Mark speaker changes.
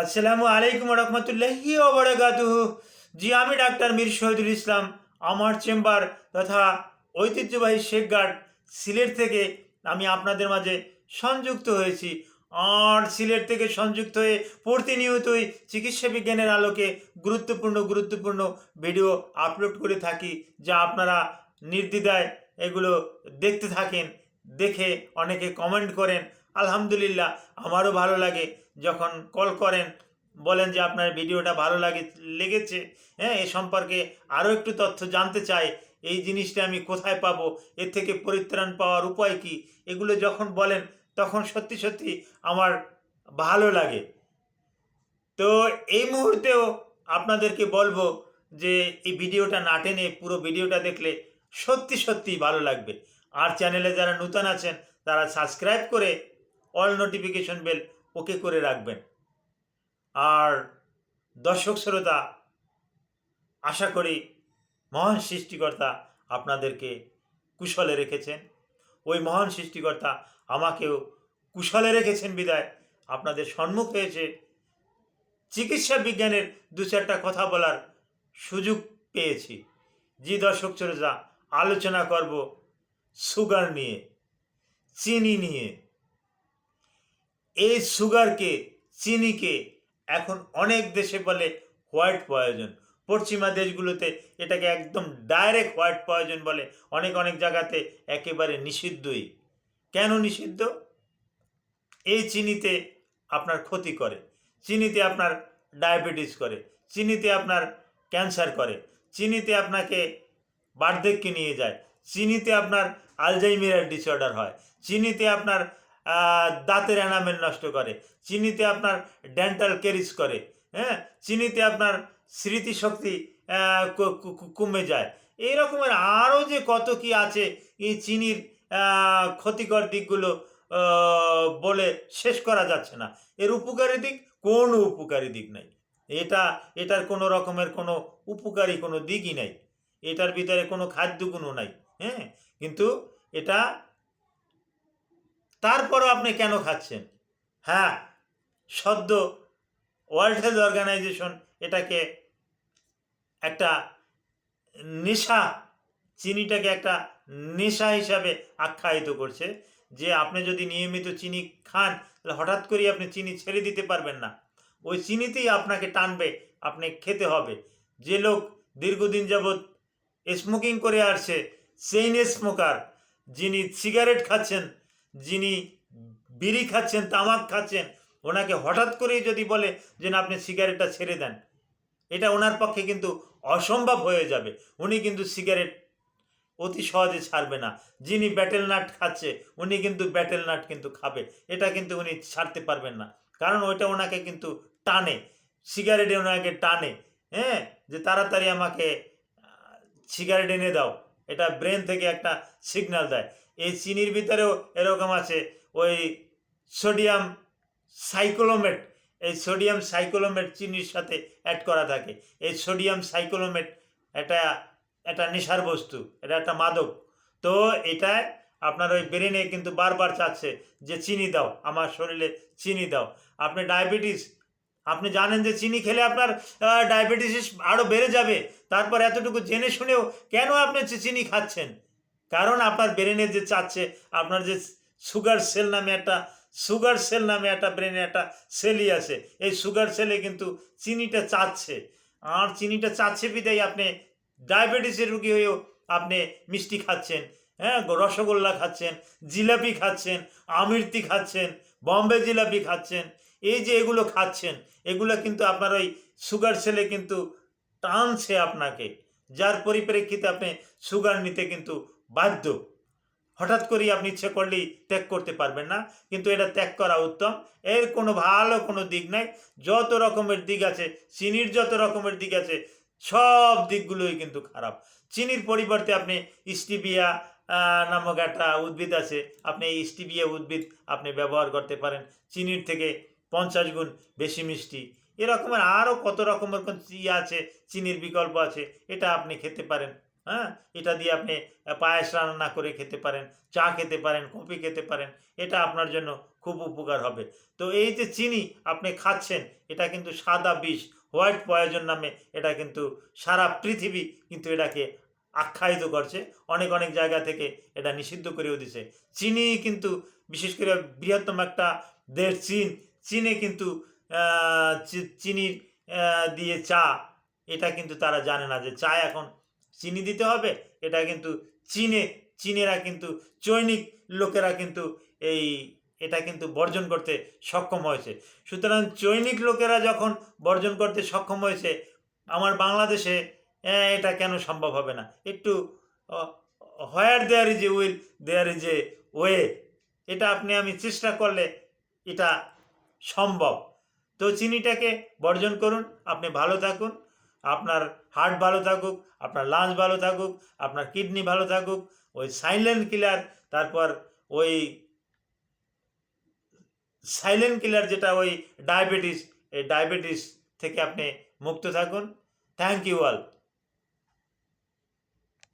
Speaker 1: আসসালামু আলাইকুম রহমতুল্লাহি ওবরাকাতুহু জি, আমি ডাক্তার মীর শহীদুল ইসলাম। আমার চেম্বার তথা ঐতিহ্যবাহী শেখগার্ড সিলেট থেকে আমি আপনাদের মাঝে সংযুক্ত হয়েছি। আর সিলেট থেকে সংযুক্ত হয়ে প্রতিনিয়তই চিকিৎসা বিজ্ঞানের আলোকে গুরুত্বপূর্ণ গুরুত্বপূর্ণ ভিডিও আপলোড করে থাকি, যা আপনারা নির্দ্বিধায় এগুলো দেখতে থাকেন, দেখে অনেকে কমেন্ট করেন। আলহামদুলিল্লাহ, আমারও ভালো লাগে। যখন কল করেন, বলেন যে আপনার ভিডিওটা ভালো লাগে, লেগেছে হ্যাঁ এ সম্পর্কে আরও একটু তথ্য জানতে চাই, এই জিনিসটা আমি কোথায় পাবো, এর থেকে পরিত্রাণ পাওয়ার উপায় কি, এগুলো যখন বলেন, তখন সত্যি সত্যি আমার ভালো লাগে। তো এই মুহূর্তেও আপনাদেরকে বলব যে, এই ভিডিওটা না টেনে পুরো ভিডিওটা দেখলে সত্যি সত্যি ভালো লাগবে। আর চ্যানেলে যারা নূতন আছেন, তারা সাবস্ক্রাইব করে অল নোটিফিকেশন বেল ওকে করে রাখবেন। আর দর্শক শ্রোতা, আশা করি মহান সৃষ্টিকর্তা আপনাদেরকে কুশলে রেখেছেন। ওই মহান সৃষ্টিকর্তা আমাকেও কুশলে রেখেছেন বিদায়। আপনাদের সম্মুখ হয়েছে চিকিৎসা বিজ্ঞানের দু চারটা কথা বলার সুযোগ পেয়েছি। জি দর্শক শ্রোতা, আলোচনা করব সুগার নিয়ে, চিনি নিয়ে। এই সুগারকে, চিনিকে এখন অনেক দেশে বলে হোয়াইট পয়জন। পশ্চিমা দেশগুলোতে এটাকে একদম ডাইরেক্ট হোয়াইট পয়জন বলে। অনেক অনেক জায়গাতে একেবারে নিষিদ্ধই। কেন নিষিদ্ধ? এই চিনিতে আপনার ক্ষতি করে। চিনিতে আপনার ডায়াবেটিস করে। চিনিতে আপনার ক্যান্সার করে। চিনিতে আপনাকে বার্ধক্যে নিয়ে যায়। চিনিতে আপনার আলজাইমিরার ডিসঅর্ডার হয়। চিনিতে আপনার দাঁতের এনামেল নষ্ট করে। চিনিতে আপনার ডেন্টাল কেরিস করে হ্যাঁ? চিনিতে আপনার স্মৃতিশক্তি কমে যায়। এই রকমের আরও যে কত কি আছে, এই চিনির ক্ষতিকর দিকগুলো বলে শেষ করা যাচ্ছে না। এর উপকারী দিক, কোনো উপকারী দিক নাই। এটা, এটার কোনো রকমের কোনো উপকারী কোনো দিকই নাই। এটার ভিতরে কোনো খাদ্যগুণও নাই হ্যাঁ? কিন্তু এটা তারপরও আপনি কেন খাচ্ছেন? হ্যাঁ সদ্য ওয়ার্ল্ড হেলথ অর্গানাইজেশন এটাকে একটা নেশা, চিনিটাকে একটা নেশা হিসাবে আখ্যায়িত করছে যে আপনি যদি নিয়মিত চিনি খান, তাহলে হঠাৎ করেই আপনি চিনি ছেড়ে দিতে পারবেন না। ওই চিনিতেই আপনাকে টানবে, আপনি খেতে হবে। যে লোক দীর্ঘদিন যাবৎ স্মোকিং করে আসছে চেইন স্মোকার যিনি সিগারেট খাচ্ছেন যিনি বিড়ি খাচ্ছেন, তামাক খাচ্ছেন, ওনাকে হঠাৎ করেই যদি বলে যে না, আপনি সিগারেটটা ছেড়ে দেন, এটা ওনার পক্ষে কিন্তু অসম্ভব হয়ে যাবে। উনি কিন্তু সিগারেট অতি সহজে ছাড়বে না। যিনি ব্যাটেল নাট খাচ্ছে, উনি কিন্তু ব্যাটেল নাট কিন্তু খাবে। এটা কিন্তু উনি ছাড়তে পারবেন না। কারণ ওইটা ওনাকে কিন্তু টানে। সিগারেটে ওনাকে টানে। হ্যাঁ? যে তাড়াতাড়ি আমাকে সিগারেট এনে দাও। এটা ব্রেন থেকে একটা সিগন্যাল দেয়। এই চিনির ভিতরেও এরকম আছে। ওই সোডিয়াম সাইক্লোমেট, এই সোডিয়াম সাইক্লোমেট চিনির সাথে অ্যাড করা থাকে। এই সোডিয়াম সাইক্লোমেট এটা একটা নেশার বস্তু, এটা একটা মাদক। তো এটা আপনার ওই ব্রেনে কিন্তু বারবার চাচ্ছে যে চিনি দাও, আমার শরীরে চিনি দাও। আপনি ডায়াবেটিস আপনি জানেন যে চিনি খেলে আপনার ডায়াবেটিস আরও বেড়ে যাবে। তারপর এতটুকু জেনে শুনেও কেন আপনি চিনি খাচ্ছেন? কারণ আপনার ব্রেনে যে চাচ্ছে, আপনার যে সুগার সেল নামে একটা সুগার সেল নামে একটা ব্রেনে একটা সেলই আছে। এই সুগার সেলে কিন্তু চিনিটা চাচ্ছে। আর চিনিটা চাচ্ছে বিদায় আপনি ডায়াবেটিসের রুগী হয়েও আপনি মিষ্টি খাচ্ছেন হ্যাঁ? রসগোল্লা খাচ্ছেন, জিলাপি খাচ্ছেন আমিরতি খাচ্ছেন, বম্বে জিলাপি খাচ্ছেন, এই যে এগুলো খাচ্ছেন, এগুলো কিন্তু আপনার ওই সুগার সেলে কিন্তু টানছে আপনাকে। যার পরিপ্রেক্ষিতে আপনি সুগার নিতে কিন্তু বাধ্য। হঠাৎ করেই আপনি ইচ্ছে করলেই ত্যাগ করতে পারবেন না, কিন্তু এটা ত্যাগ করা উত্তম। এর কোনো ভালো কোনো দিক নাই। যত রকমের দিক আছে, চিনির যত রকমের দিক আছে, সব দিকগুলোই কিন্তু খারাপ। চিনির পরিবর্তে আপনি স্টিবিয়া নামক একটা উদ্ভিদ আছে, আপনি এই স্টিবিয়া উদ্ভিদ আপনি ব্যবহার করতে পারেন। চিনির থেকে পঞ্চাশ গুণ বেশি মিষ্টি। এরকমের আরও কত রকমের ইয়ে আছে, চিনির বিকল্প আছে, এটা আপনি খেতে পারেন। হ্যাঁ? এটা দিয়ে আপনি পায়েস রান্না করে খেতে পারেন, চা খেতে পারেন, কফি খেতে পারেন, এটা আপনার জন্য খুব উপকার হবে। তো এই যে চিনি আপনি খাচ্ছেন, এটা কিন্তু সাদা বিষ, হোয়াইট পয়জন নামে এটা কিন্তু সারা পৃথিবী কিন্তু এটাকে আখ্যায়িত করছে, অনেক অনেক জায়গা থেকে এটা নিষিদ্ধ করেও দিছে। চিনি কিন্তু বিশেষ করে বৃহত্তম একটা দেশ চীন, চীনে কিন্তু চিনির দিয়ে চা, এটা কিন্তু তারা জানে না যে চা এখন চিনি দিতে হবে। এটা কিন্তু চীনে, চীনেরা কিন্তু চৈনিক লোকেরা কিন্তু এই, এটা কিন্তু বর্জন করতে সক্ষম হয়েছে। সুতরাং চৈনিক লোকেরা যখন বর্জন করতে সক্ষম হয়েছে, আমার বাংলাদেশে এটা কেন সম্ভব হবে না? একটু where there is a will there is a way এটা আপনি, আমি চেষ্টা করলে এটা সম্ভব। তো চিনিটাকে বর্জন করুন, আপনি ভালো থাকুন। আপনার হার্ট ভালো থাকুক, আপনার লাঞ্চ ভালো থাকুক, আপনার কিডনি ভালো থাকুক, ওই সাইলেন্ট কিলার তারপর ওই সাইলেন্ট কিলার যেটা ওই ডায়াবেটিস এই ডায়াবেটিস থেকে আপনি মুক্ত থাকুন। Thank you all